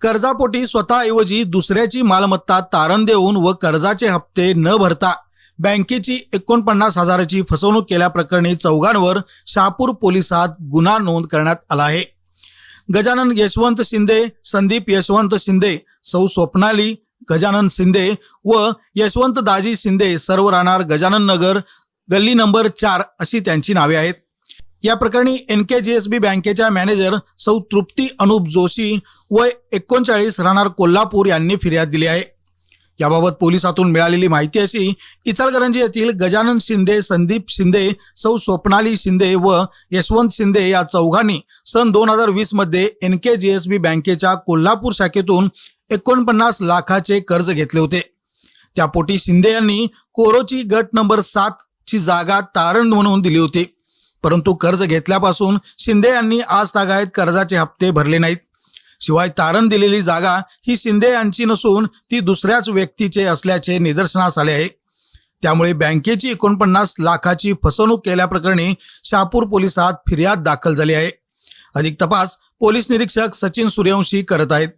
कर्जापोटी स्वतःऐवजी दुसऱ्याची मालमत्ता तारण देऊन व कर्जाचे हप्ते न भरता बँकेची एकोणपन्नास हजाराची फसवणूक केल्याप्रकरणी चौघांवर शहापूर पोलिसात गुन्हा नोंद करण्यात आला आहे. गजानन यशवंत शिंदे संदीप यशवंत शिंदे सौ स्वप्नाली गजानन शिंदे व यशवंत दाजी शिंदे सर्व राहणार गजानन नगर गल्ली नंबर चार अशी त्यांची नावे आहेत. या प्रकरणी एन के जी एस बी बँकेच्या मॅनेजर सौ तृप्ती अनुप जोशी व एकोणचाळीस राहणार कोल्हापूर यांनी फिर्याद दिली आहे. याबाबत पोलिसातून मिळालेली माहिती अशी इचलकरंजी येथील गजानन शिंदे संदीप शिंदे सौ स्वप्नाली शिंदे व यशवंत शिंदे या चौघांनी सन दोन हजार वीसमध्ये एन के जी एस बी बँकेच्या कोल्हापूर शाखेतून एकोणपन्नास लाखाचे कर्ज घेतले होते. त्यापोटी शिंदे यांनी कोरोची गट नंबर सातची जागा तारण म्हणून दिली होती. परंतु कर्ज घेतल्यापासून शिंदे यांनी आज तागायत कर्जाचे हप्ते भरले नाहीत. शिवाय तारण दिलेली जागा ही शिंदे यांची नसून ती दुसऱ्याच व्यक्तीचे असल्याचे निदर्शनास आले आहे. त्यामुळे बँकेची एकोणपन्नास लाखाची फसवणूक केल्याप्रकरणी शहापूर पोलिसात फिर्याद दाखल झाली आहे. अधिक तपास पोलीस निरीक्षक सचिन सूर्यवंशी करत आहेत.